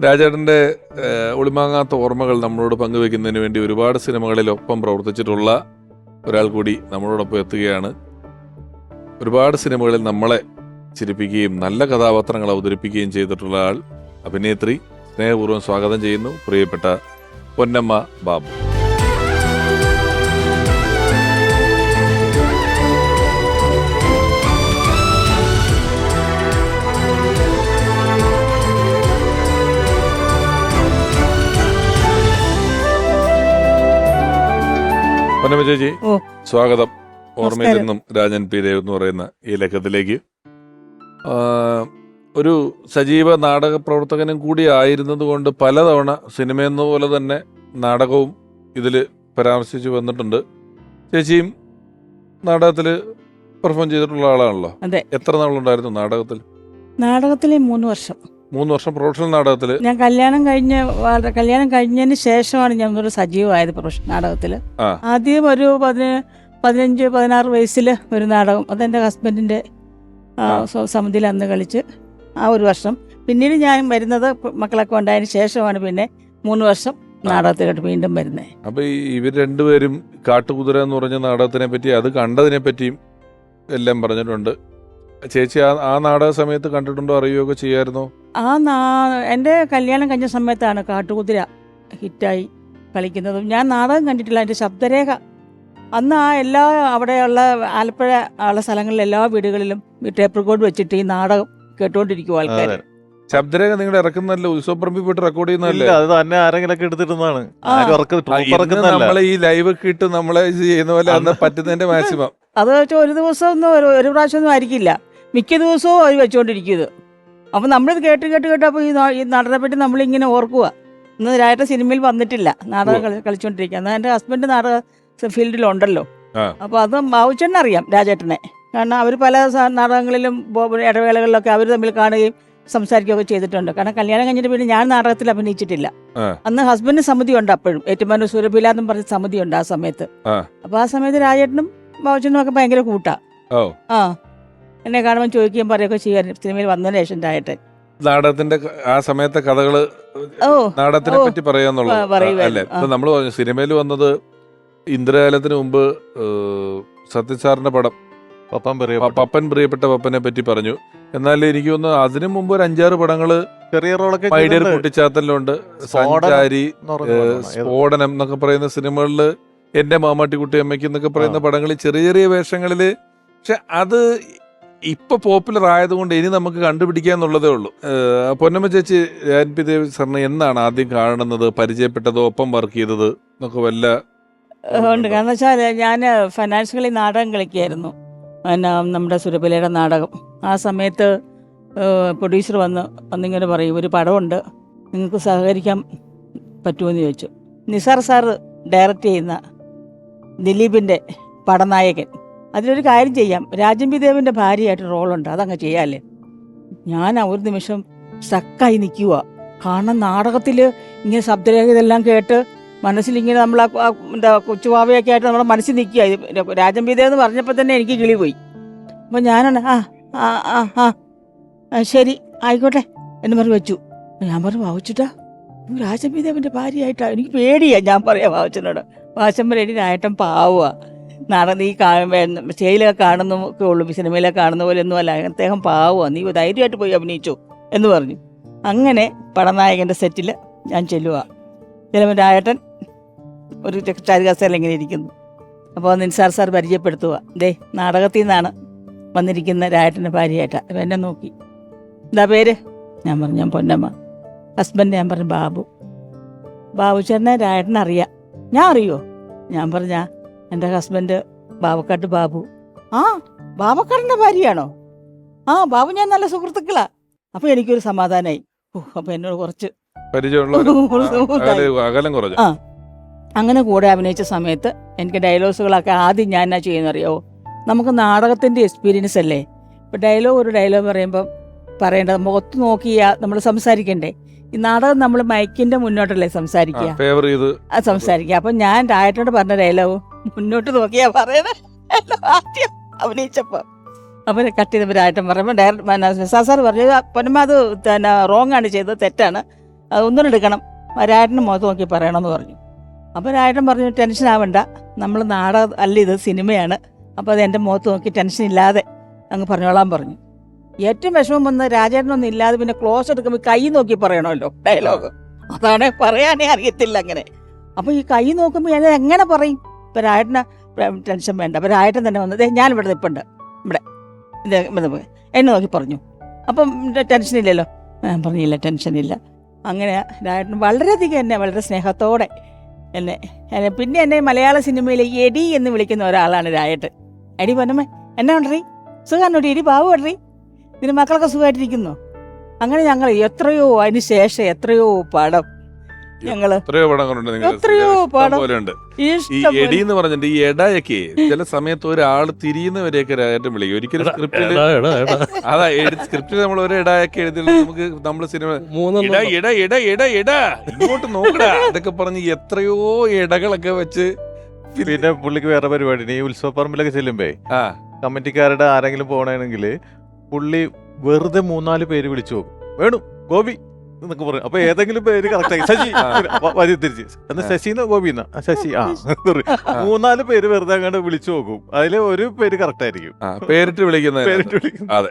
രാജേട്ടന്റെ ഏഹ്, ഒളിമാങ്ങാത്ത ഓർമ്മകൾ നമ്മളോട് പങ്കുവെക്കുന്നതിന് വേണ്ടി ഒരുപാട് സിനിമകളിൽ ഒപ്പം പ്രവർത്തിച്ചിട്ടുള്ള ഒരാൾ കൂടി നമ്മളോടൊപ്പം എത്തുകയാണ്. ഒരുപാട് സിനിമകളിൽ നമ്മളെ ചിരിപ്പിക്കുകയും നല്ല കഥാപാത്രങ്ങൾ അവതരിപ്പിക്കുകയും ചെയ്തിട്ടുള്ള ആൾ അഭിനേത്രി. സ്നേഹപൂർവം സ്വാഗതം ചെയ്യുന്നു പ്രിയപ്പെട്ട പൊന്നമ്മ ബാബു. പൊന്നമ്മ ചേച്ചി ഓ. സ്വാഗതം. ഓർമ്മയിൽ നിന്നും രാജൻ പി ദേവ് എന്ന് പറയുന്ന ഈ ലക്കത്തിലേക്ക് ഒരു സജീവ നാടക പ്രവർത്തകനും കൂടി ആയിരുന്നത് കൊണ്ട് പലതവണ സിനിമയെന്ന പോലെ തന്നെ നാടകവും ഇതിൽ പരാമർശിച്ച് വന്നിട്ടുണ്ട്. ചേച്ചിയും നാടകത്തിൽ പെർഫോം ചെയ്തിട്ടുള്ള ആളാണല്ലോ. എത്ര നാളുണ്ടായിരുന്നു നാടകത്തിൽ? നാടകത്തിലെ മൂന്ന് വർഷം. മൂന്ന് വർഷം പ്രൊഫഷണൽ നാടകത്തിൽ ഞാൻ കല്യാണം കഴിഞ്ഞ കല്യാണം കഴിഞ്ഞതിന് ശേഷമാണ് ഞാൻ ഒരു സജീവമായത് പ്രൊഫഷണൽ നാടകത്തിൽ ആദ്യം ഒരു പതിന പതിനഞ്ച് പതിനാറ് വയസ്സിൽ ഒരു നാടകം അതെന്റെ ഹസ്ബൻഡിന്റെ. സമിതിയിൽ അന്ന് കളിച്ച് ആ ഒരു വർഷം. പിന്നീട് ഞാൻ വരുന്നത് മക്കളൊക്കെ ഉണ്ടായതിന് ശേഷമാണ് പിന്നെ മൂന്ന് വർഷം നാടകത്തിലോട്ട് വീണ്ടും വരുന്നത് അപ്പൊ ഇവർ രണ്ടുപേരും കാട്ടുകുതിര എന്ന് പറഞ്ഞ നാടകത്തിനെ പറ്റി അത് കണ്ടതിനെ പറ്റിയും എല്ലാം പറഞ്ഞിട്ടുണ്ട്. ചേച്ചി ആ ആ നാടക സമയത്ത് കണ്ടിട്ടുണ്ടോ അറിയുകയൊക്കെ ചെയ്യായിരുന്നോ? ആ നാ എന്റെ കല്യാണം കഴിഞ്ഞ സമയത്താണ് കാട്ടുകുതിര ഹിറ്റായി കളിക്കുന്നതും. ഞാൻ നാടകം കണ്ടിട്ടില്ല എന്റെ ശബ്ദരേഖ. അന്ന് ആ എല്ലാ അവിടെയുള്ള ആലപ്പുഴ ഉള്ള സ്ഥലങ്ങളിലെ എല്ലാ വീടുകളിലും ടേപ്പ് റെക്കോർഡ് വെച്ചിട്ട് ഈ നാടകം കേട്ടുകൊണ്ടിരിക്കും ആൾക്കാർ. ശബ്ദരേഖ നിങ്ങൾ ഇറക്കുന്നതല്ലേ? ഉത്സവപ്പറമ്പിൽ പോയിട്ട് റെക്കോർഡ് ചെയ്യുന്നതല്ലേ? ഇല്ല അത് തന്നെ ആരെങ്കിലൊക്കെ എടുത്തിരുന്നതാണ്. നമ്മളെ ഈ ലൈവ് ഒക്കെ ഇട്ട് നമ്മളെ ചെയ്യുന്ന പോലെ അന്ന് പറ്റുന്നതിന്റെ മാക്സിമം അത് വെച്ചാൽ ഒരു ദിവസം ഒന്നും ഒരു പ്രാവശ്യം ഒന്നും ആയിരിക്കില്ല. മിക്ക ദിവസവും അവർ വെച്ചുകൊണ്ടിരിക്കുന്നത് അപ്പം നമ്മളിത് കേട്ട് കേട്ട് കേട്ട് അപ്പോൾ ഈ ഈ നടനെ പറ്റി നമ്മളിങ്ങനെ ഓർക്കുക ഇന്ന് രാത്രി സിനിമയിൽ വന്നിട്ടില്ല. നാടകം കളി കളിച്ചുകൊണ്ടിരിക്കുക എന്നാൽ എന്റെ ഹസ്ബൻഡ് നാടക ഫീൽഡിലുണ്ടല്ലോ. അപ്പോൾ അത് ബാബുച്ചേട്ടനെ അറിയാം രാജേട്ടനെ. കാരണം അവർ പല നാടകങ്ങളിലും ഇടവേളകളിലൊക്കെ അവർ തമ്മിൽ കാണുകയും സംസാരിക്കുകയൊക്കെ ചെയ്തിട്ടുണ്ട്. കാരണം കല്യാണം കഴിഞ്ഞിട്ട് പിന്നെ ഞാൻ നാടകത്തിൽ അഭിനയിച്ചിട്ടില്ല. അന്ന് ഹസ്ബൻഡിന് സമിതി ഉണ്ട് അപ്പോഴും. ഏറ്റുമാനൂർ സുരഭില എന്നും പറഞ്ഞ സമിതി ഉണ്ട് ആ സമയത്ത്. അപ്പൊ അപ്പോൾ ആ സമയത്ത് രാജേട്ടനും ബാബുച്ചനും ഒക്കെ ഭയങ്കര കൂട്ടാ. ആ. എന്നെ കാണുമ്പോൾ ചോദിക്കുകയും പറയുകയൊക്കെ ചെയ്യാൻ സിനിമയിൽ വന്നതിന് ശേഷം രാജേട്ടൻ നാടകത്തിന്റെ ആ സമയത്തെ കഥകൾ നാടകത്തിനെ പറ്റി പറയാന്നുള്ളത് അല്ലേ? നമ്മൾ പറഞ്ഞു സിനിമയിൽ വന്നത് ഇന്ദ്രകാലത്തിന് മുമ്പ് സത്യസാറിന്റെ പടം. പപ്പം പപ്പൻ പ്രിയപ്പെട്ട പപ്പനെ പറ്റി പറഞ്ഞു. എന്നാൽ എനിക്ക് തോന്നുന്നു അതിനു മുമ്പ് ഒരു അഞ്ചാറ് പടങ്ങൾ ചെറിയ റോളൊക്കെ മൈഡിയർ കുട്ടിച്ചാത്തലുണ്ട് സഞ്ചാരി? സ്ഫോടനം എന്നൊക്കെ പറയുന്ന സിനിമകളിൽ എന്റെ മാമാട്ടിക്കുട്ടി അമ്മയ്ക്ക് എന്നൊക്കെ പറയുന്ന. പടങ്ങളിൽ ചെറിയ ചെറിയ വേഷങ്ങളിൽ പക്ഷെ അത് ഇപ്പൊ പോപ്പുലർ ആയതുകൊണ്ട് ഇനി നമുക്ക് കണ്ടുപിടിക്കാന്നുള്ളതേ ഉള്ളൂ. പൊന്നമ്മ ചേച്ചി രാൻ പി ദേവി സാറിനെ എന്നാണ് ആദ്യം കാണുന്നത്? പരിചയപ്പെട്ടതോ ഒപ്പം വർക്ക് ചെയ്തത്? എന്നൊക്കെ വല്ല ഉണ്ട്. കാരണം വെച്ചാൽ ഞാൻ ഫൈനാൻസ് കളി നാടകം കളിക്കുകയായിരുന്നു പിന്നെ നമ്മുടെ സുരഭിലയുടെ നാടകം. ആ സമയത്ത് പ്രൊഡ്യൂസർ വന്ന് വന്നിങ്ങനെ പറയും ഒരു പടമുണ്ട്. നിങ്ങൾക്ക് സഹകരിക്കാൻ പറ്റുമെന്ന് ചോദിച്ചു. നിസാർ സാർ ഡയറക്റ്റ് ചെയ്യുന്ന ദിലീപിന്റെ പടനായകൻ. അതിലൊരു കാര്യം ചെയ്യാം. രാജൻ ദേവന്റെ ഭാര്യയായിട്ട് റോളുണ്ട്. അതങ്ങ് ചെയ്യാല്ലേ? ഞാൻ ഒരു നിമിഷം സ്റ്റക്കായി നിൽക്കുക കാരണം നാടകത്തിൽ ഇങ്ങനെ ശബ്ദരേഖ ഇതെല്ലാം കേട്ട് മനസ്സിലിങ്ങനെ നമ്മൾ എന്താ കൊച്ചുവാവയൊക്കെ ആയിട്ട് നമ്മുടെ മനസ്സിൽ നിൽക്കുക രാജൻ പി എന്ന് പറഞ്ഞപ്പോൾ തന്നെ എനിക്ക് കിളി പോയി. അപ്പം ഞാനാണ് ആ ആ ആ ആ ശരി ആയിക്കോട്ടെ എന്ന് പറഞ്ഞ് വെച്ചു. ഞാൻ പറഞ്ഞു വാവിച്ചിട്ടാ രാജൻ ഭാര്യയായിട്ടാണ് എനിക്ക് പേടിയാണ് ഞാൻ പറയാം വാവച്ചനോട് വാശം രായട്ടൻ പാവുക നടന്ന് ഈ സ്റ്റേജിലൊക്കെ കാണുന്ന ഒക്കെ ഉള്ളൂ സിനിമയിലൊക്കെ കാണുന്ന പോലെ ഒന്നും അല്ല അദ്ദേഹം പാവുക നീ ധൈര്യമായിട്ട് പോയി അഭിനയിച്ചു എന്ന് പറഞ്ഞു. അങ്ങനെ പടനായകന്റെ സെറ്റിൽ ഞാൻ ചെല്ലുക ചിലപ്പോൾ രായട്ടൻ ഒരു ചാരികാസയിൽ ഇങ്ങനെ ഇരിക്കുന്നു. അപ്പോൾ നിൻസാർ സാർ പരിചയപ്പെടുത്തുക ദേ നാടകത്തിൽ നിന്നാണ് വന്നിരിക്കുന്ന രായട്ടന്റെ ഭാര്യയായിട്ടാണ് അപ്പം എന്നെ നോക്കി. എന്താ പേര്? ഞാൻ പറഞ്ഞു ഞാൻ പൊന്നമ്മ. ഹസ്ബൻഡ് ഞാൻ പറഞ്ഞു ബാബു. ബാബു ചേട്ടനെ രായട്ടൻ അറിയാം ഞാൻ അറിയോ? ഞാൻ പറഞ്ഞ എന്റെ ഹസ്ബൻഡ് ബാബക്കാട്ട് ബാബു. ആ ബാബക്കാടിന്റെ ഭാര്യയാണോ? ആ ബാബു ഞാൻ നല്ല സുഹൃത്തുക്കളാ. അപ്പോൾ എനിക്കൊരു സമാധാനമായി അപ്പൊ അപ്പോൾ എന്നോട് കുറച്ച് ആ. അങ്ങനെ കൂടെ അഭിനയിച്ച സമയത്ത് എനിക്ക് ഡയലോഗ്സുകളൊക്കെ ആദ്യം ഞാൻ എന്നാ ചെയ്യുന്നറിയോ? നമുക്ക് നാടകത്തിന്റെ എക്സ്പീരിയൻസ് അല്ലേ? ഇപ്പൊ ഡയലോഗ് ഒരു ഡയലോഗ് പറയുമ്പോൾ പറയേണ്ടത് മുഖത്ത് നോക്കി നമ്മൾ സംസാരിക്കണ്ടേ? ഈ നാടകം നമ്മൾ മൈക്കിന്റെ മുന്നോട്ടല്ലേ സംസാരിക്കുക? സംസാരിക്കുക. അപ്പൊ ഞാൻ ആയിട്ടോട് പറഞ്ഞ ഡയലോഗ് മുന്നോട്ട് നോക്കിയാ പറയണേ ആദ്യം അഭിനയിച്ചപ്പോ. അവരെ കട്ട് ചെയ്തവരായിട്ടും പറയുമ്പോൾ ഡയറക്റ്റ് സാർ പറഞ്ഞു പൊന്നമ്മ അത് പിന്നെ റോങ് ആണ് ചെയ്തത് തെറ്റാണ്. അത് എടുക്കണം. രായട്ടന്റെ മുഖത്ത് നോക്കി പറയണമെന്ന് പറഞ്ഞു. അപ്പോൾ ഒരാട്ടം പറഞ്ഞു ടെൻഷൻ ആവണ്ട. നമ്മൾ നാട അല്ല ഇത് സിനിമയാണ്. അപ്പോൾ അത് എന്റെ മുഖത്ത് നോക്കി ടെൻഷൻ ഇല്ലാതെ അങ്ങ് പറഞ്ഞോളാൻ പറഞ്ഞു. ഏറ്റവും വിഷമം വന്ന് രാജേട്ടനൊന്നും ഇല്ലാതെ പിന്നെ ക്ലോസ് എടുക്കുമ്പോൾ കൈ നോക്കി പറയണമല്ലോ ഡയലോഗ് അതാണ് പറയാനേ അറിയത്തില്ല അങ്ങനെ. അപ്പോൾ ഈ കൈ നോക്കുമ്പോൾ ഞാൻ എങ്ങനെ പറയും? ഇപ്പം രായട്ടന് ടെൻഷൻ വേണ്ട. അപ്പം രായട്ടൻ തന്നെ വന്നത് ഞാൻ ഇവിടെ. നിൽപ്പുണ്ട് ഇവിടെ ഇത് എന്നെ നോക്കി പറഞ്ഞു. അപ്പം ടെൻഷൻ ഇല്ലല്ലോ. ഞാൻ പറഞ്ഞില്ല ടെൻഷൻ ഇല്ല. അങ്ങനെ രായട്ടൻ വളരെയധികം എന്നെ വളരെ സ്നേഹത്തോടെ എന്നെ എന്നെ പിന്നെ എന്നെ മലയാള സിനിമയിലെ എടി എന്ന് വിളിക്കുന്ന ഒരാളാണ് രായട്ടൻ. എടി പൊന്നമ്മേ എന്നാ ഉണ്ടറി സുഖാണോടി? എടി പാവ ഉണ്ടറി ഇതിന് മക്കളൊക്കെ സുഖമായിട്ടിരിക്കുന്നു അങ്ങനെ ഞങ്ങൾ എത്രയോ അതിന് ശേഷം എത്രയോ പടം ഞങ്ങൾ എത്രയോ പടങ്ങളുണ്ട് നിങ്ങൾ എത്രയോ പടം. പോലെ ഉണ്ട് ഈ ഇഷ്ടം എടി എന്ന് പറഞ്ഞിട്ട് ഈ എടയൊക്കെ ചില സമയത്ത് ഒരാൾ തിരിയുന്നവരെയൊക്കെ രാജേട്ടൻ വിളിക്കും. ഒരിക്കലും സ്ക്രിപ്റ്റിൽ എടാ, എടാ, എടാ. അതാ സ്ക്രിപ്റ്റിൽ നമ്മൾ ഒരു ഇടയൊക്കെ എഴുതി നമുക്ക് നമ്മൾ സിനിമ ഇട മൂന്നെണ്ണം ഇട ഇട ഇട ഇട ഇങ്ങോട്ട് നോക്കടാ. ഇതൊക്കെ പറഞ്ഞ് എത്രയോ ഇടകളൊക്കെ വെച്ച് പിന്നെ പുള്ളിക്ക് വേറെ പരിപാടി. ഈ ഉത്സവ പറമ്പിലൊക്കെ ചെല്ലുമ്പേ ആ. കമ്മിറ്റിക്കാരുടെ ആരെങ്കിലും പോകണമെങ്കിൽ പുള്ളി വെറുതെ മൂന്നാൽ പേര് വിളിച്ചു പോകും വേണു ഗോപി. എന്നൊക്കെ പറയും. അപ്പൊ ഏതെങ്കിലും പേര് കറക്റ്റ് ആയി. ശശി വരി തിരിച്ച്. എന്നാ ശശിന്ന് ഗോപിന്ന? ശശി ആ. മൂന്നാൽ പേര് വെറുതെ അങ്ങോട്ട് വിളിച്ചു നോക്കും. അതിൽ ഒരു പേര് കറക്റ്റ് ആയിരിക്കും. പേരിട്ട് വിളിക്കുന്ന പേരിട്ട് വിളിക്കുന്ന അതെ.